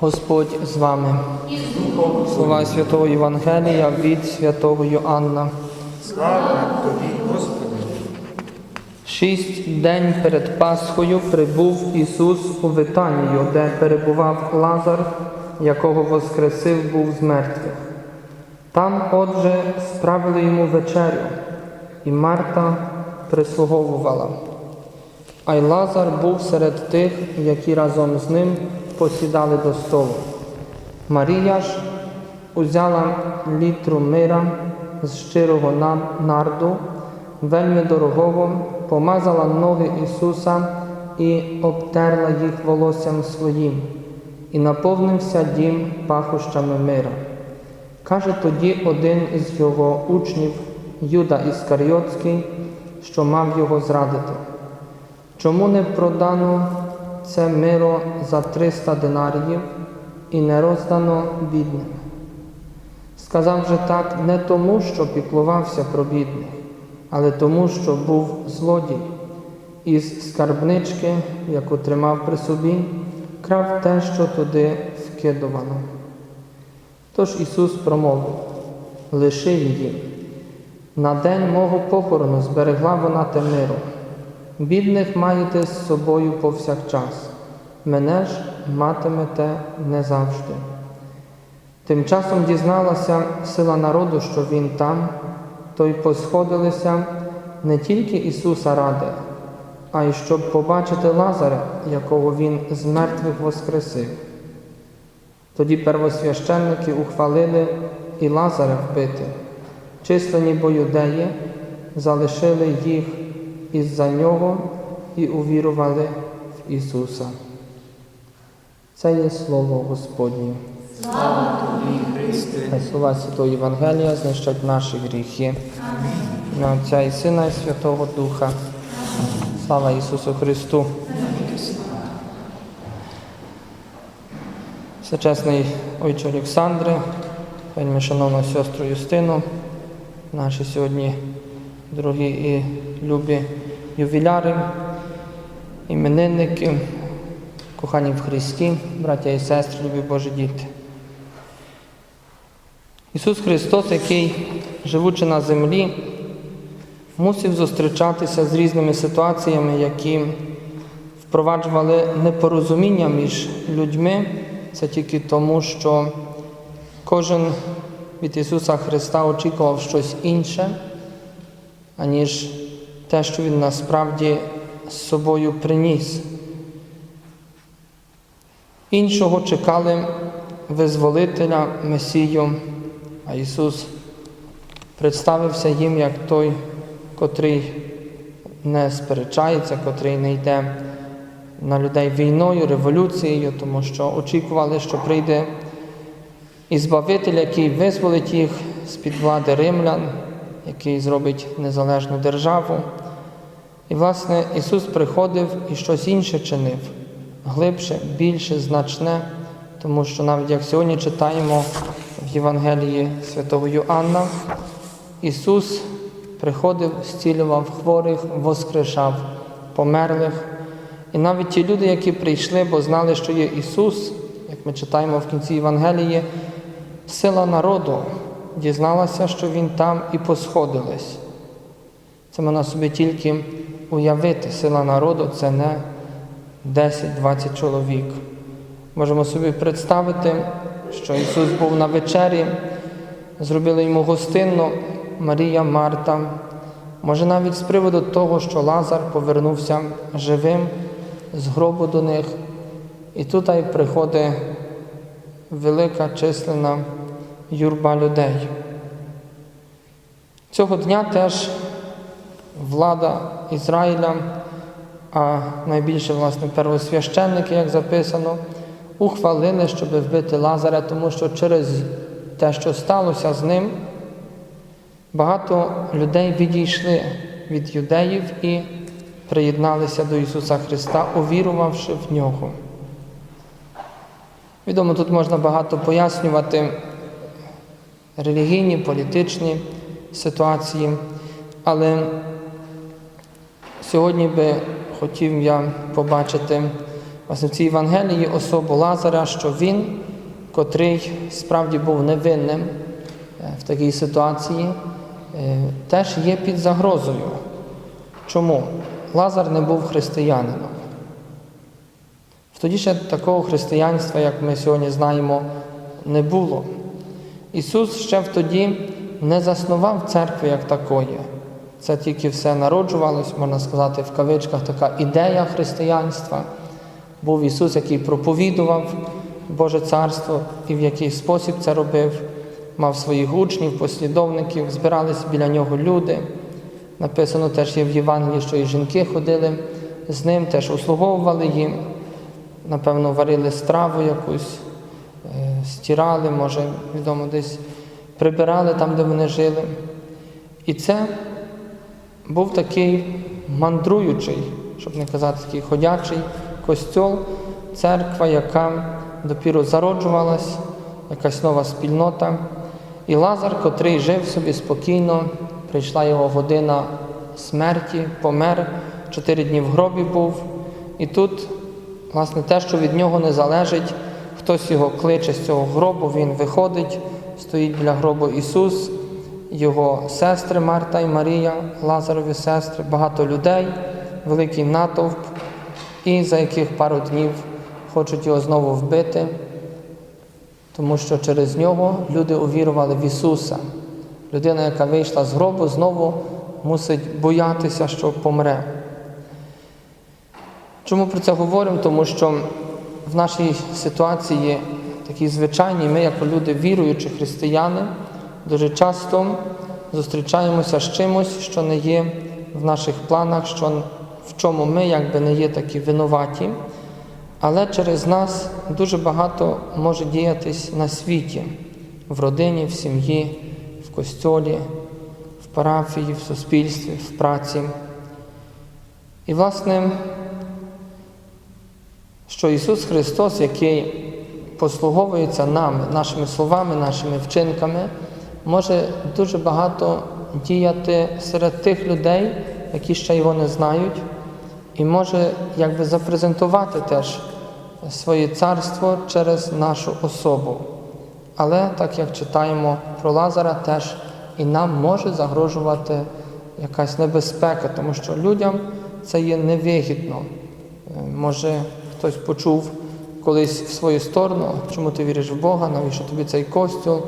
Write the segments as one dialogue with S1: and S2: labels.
S1: Господь з вами. Слова Святого Євангелія від Святого Йоанна.
S2: Слава тобі, Господи!
S1: Шість день перед Пасхою прибув Ісус у Витанію, де перебував Лазар, якого воскресив був з мертвих. Там, отже, справили йому вечерю, і Марта прислуговувала. А й Лазар був серед тих, які разом з ним посідали до столу. Марія ж узяла літру мира з щирого нарду, вельми дорогого, помазала ноги Ісуса і обтерла їх волоссям своїм, і наповнився дім пахощами мира. Каже тоді один із його учнів, Юда Іскаріотський, що мав його зрадити. Чому не продано це миро за 300 динаріїв і не роздано бідним? Сказав же так не тому, що піклувався про бідних, але тому, що був злодій. Із скарбнички, яку тримав при собі, крав те, що туди вкидувано. Тож Ісус промовив: лиши її. На день мого похорону зберегла вона те миро. Бідних маєте з собою повсякчас, мене ж матимете не завжди. Тим часом дізналася сила народу, що він там, то й посходилися не тільки Ісуса ради, а й щоб побачити Лазаря, якого Він з мертвих воскресив. Тоді первосвященники ухвалили і Лазаря вбити. Числені бо юдеї залишили їх із-за нього і увірували в Ісуса. Це є Слово Господнє.
S2: Слава тобі, Христе!
S1: Хай слова Святого Євангелія знищать наші гріхи. На Отця і Сина і Святого Духа. Слава Ісусу Христу! Всечесний Ойче Олександре, вельми шановна сестру Юстину, наші сьогодні дорогі і любі ювіляри, іменинники, кохані в Христі, браття і сестри, любі Божі діти. Ісус Христос, який, живучи на землі, мусив зустрічатися з різними ситуаціями, які впроваджували непорозуміння між людьми. Це тільки тому, що кожен від Ісуса Христа очікував щось інше, аніж те, що Він насправді з собою приніс. Іншого чекали визволителя Месію, а Ісус представився їм як той, котрий не сперечається, котрий не йде на людей війною, революцією, тому що очікували, що прийде і Збавитель, який визволить їх з-під влади римлян, який зробить незалежну державу. І, власне, Ісус приходив і щось інше чинив, глибше, більше, значне, тому що навіть як сьогодні читаємо в Євангелії святого Йоанна, Ісус приходив, зцілював хворих, воскрешав померлих. І навіть ті люди, які прийшли, бо знали, що є Ісус, як ми читаємо в кінці Євангелії, сила народу дізналася, що Він там і посходились. Це можна собі тільки уявити. Сила народу це не 10-20 чоловік. Можемо собі представити, що Ісус був на вечері, зробили йому гостинну Марія Марта. Може навіть з приводу того, що Лазар повернувся живим з гробу до них. І тут приходить велика численна юрба людей. Цього дня теж влада Ізраїля, а найбільше, власне, первосвященники, як записано, ухвалили, щоб вбити Лазаря, тому що через те, що сталося з ним, багато людей відійшли від юдеїв і приєдналися до Ісуса Христа, увірувавши в нього. Відомо, тут можна багато пояснювати релігійні, політичні ситуації, але сьогодні би хотів я побачити власне в цій Євангелії особу Лазаря, що він, котрий справді був невинним е, в такій ситуації, е, теж є під загрозою. Чому? Лазар не був християнином. Тоді ще такого християнства, як ми сьогодні знаємо, не було. Ісус ще тоді не заснував церкви як такої. Це тільки все народжувалось, можна сказати, в кавичках така ідея християнства. Був Ісус, який проповідував Боже Царство і в який спосіб це робив, мав своїх учнів, послідовників, збирались біля нього люди. Написано теж є в Євангелії, що і жінки ходили з ним, теж услуговували їм, напевно, варили страву якусь, стирали, може, відомо, десь прибирали там, де вони жили. І це був такий мандруючий, щоб не казати такий ходячий костьол, церква, яка допіру зароджувалась, якась нова спільнота. І Лазар, котрий жив собі спокійно, прийшла його година смерті, помер, чотири дні в гробі був. І тут, власне, те, що від нього не залежить, хтось його кличе з цього гробу, він виходить, стоїть біля гробу Ісус, його сестри Марта і Марія, Лазарові сестри, багато людей, великий натовп, і за яких пару днів хочуть його знову вбити, тому що через нього люди увірували в Ісуса. Людина, яка вийшла з гробу, знову мусить боятися, що помре. Чому про це говоримо? Тому що в нашій ситуації, такій звичайній, ми, як люди віруючі християни, дуже часто зустрічаємося з чимось, що не є в наших планах, що в чому ми якби не є такі винуваті, але через нас дуже багато може діятись на світі, в родині, в сім'ї, в костьолі, в парафії, в суспільстві, в праці. І, власне, що Ісус Христос, який послуговується нами, нашими словами, нашими вчинками, може дуже багато діяти серед тих людей, які ще його не знають, і може якби запрезентувати теж своє царство через нашу особу. Але так як читаємо про Лазара, теж і нам може загрожувати якась небезпека, тому що людям це є невигідно. Е, Може, хтось почув колись в свою сторону, чому ти віриш в Бога, навіщо тобі цей костюл,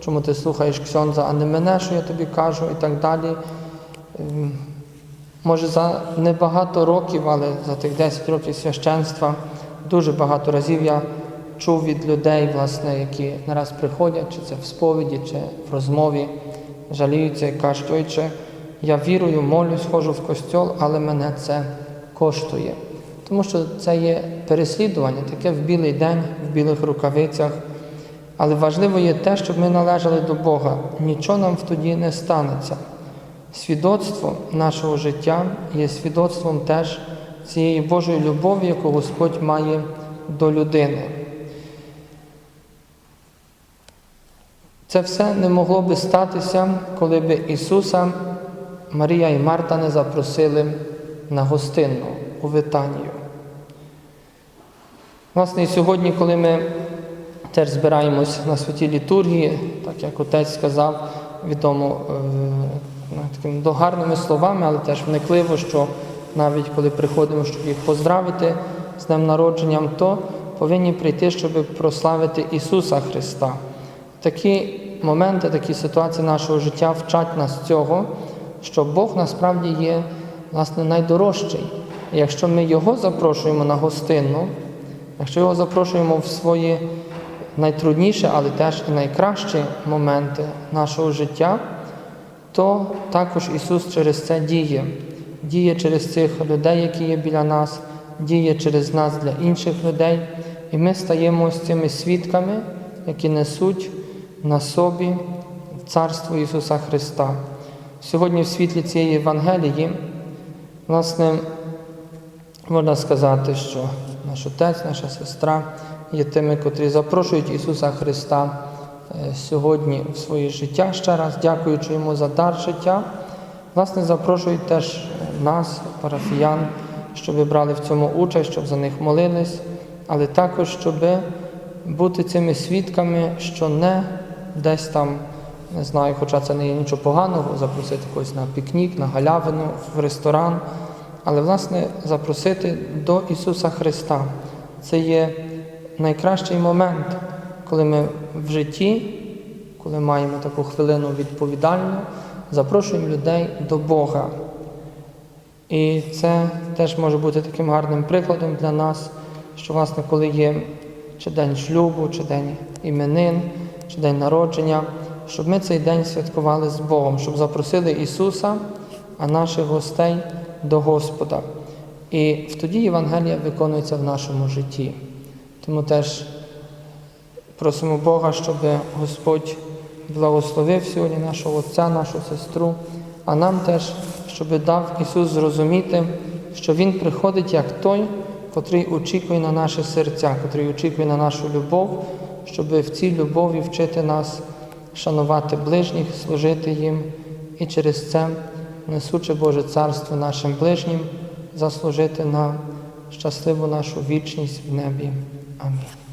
S1: чому ти слухаєш ксьонза, а не мене, що я тобі кажу, і так далі. Ем, Може, за небагато років, але за тих 10 років священства дуже багато разів я чув від людей, власне, які нараз приходять, чи це в сповіді, чи в розмові, жаліються і кажуть, ойче, я вірую, молюсь, ходжу в костьол, але мене це коштує. Тому що це є переслідування, таке в білий день, в білих рукавицях. Але важливо є те, щоб ми належали до Бога. Нічого нам тоді не станеться. Свідоцтво нашого життя є свідоцтвом теж цієї Божої любові, яку Господь має до людини. Це все не могло би статися, коли б Ісуса Марія і Марта не запросили на гостинну у Витанію. Власне, і сьогодні, коли ми теж збираємось на святій літургії, так як отець сказав, відомо е, ну, такими догарними словами, але теж вникливо, що навіть коли приходимо, щоб їх поздравити з днем народженням, то повинні прийти, щоб прославити Ісуса Христа. Такі моменти, такі ситуації нашого життя вчать нас цього, що Бог насправді є власне найдорожчий. І якщо ми Його запрошуємо на гостину, якщо його запрошуємо в свої найтрудніші, але теж і найкращі моменти нашого життя, то також Ісус через це діє. Діє через цих людей, які є біля нас, діє через нас для інших людей. І ми стаємо ось цими свідками, які несуть на собі Царство Ісуса Христа. Сьогодні в світлі цієї Євангелії, власне, можна сказати, що наш отець, наша сестра є тими, котрі запрошують Ісуса Христа е, сьогодні в своє життя ще раз, дякуючи Йому за дар життя. Власне, запрошують теж нас, парафіян, щоб брали в цьому участь, щоб за них молились, але також, щоб бути цими свідками, що не десь там, не знаю, хоча це не є нічого поганого, запросити когось на пікнік, на галявину, в ресторан, але власне запросити до Ісуса Христа. Це є найкращий момент, коли ми в житті, коли маємо таку хвилину відповідальну, запрошуємо людей до Бога. І це теж може бути таким гарним прикладом для нас, що, власне, коли є чи день шлюбу, чи день іменин, чи день народження, щоб ми цей день святкували з Богом, щоб запросили Ісуса, а наших гостей до Господа. І тоді Євангелія виконується в нашому житті. Тому теж просимо Бога, щоб Господь благословив сьогодні нашого Отця, нашу сестру, а нам теж, щоб дав Ісус зрозуміти, що Він приходить як той, котрий очікує на наше серця, котрий очікує на нашу любов, щоб в цій любові вчити нас шанувати ближніх, служити їм і через це, несучи Боже Царство нашим ближнім, заслужити на щасливу нашу вічність в небі. Амінь.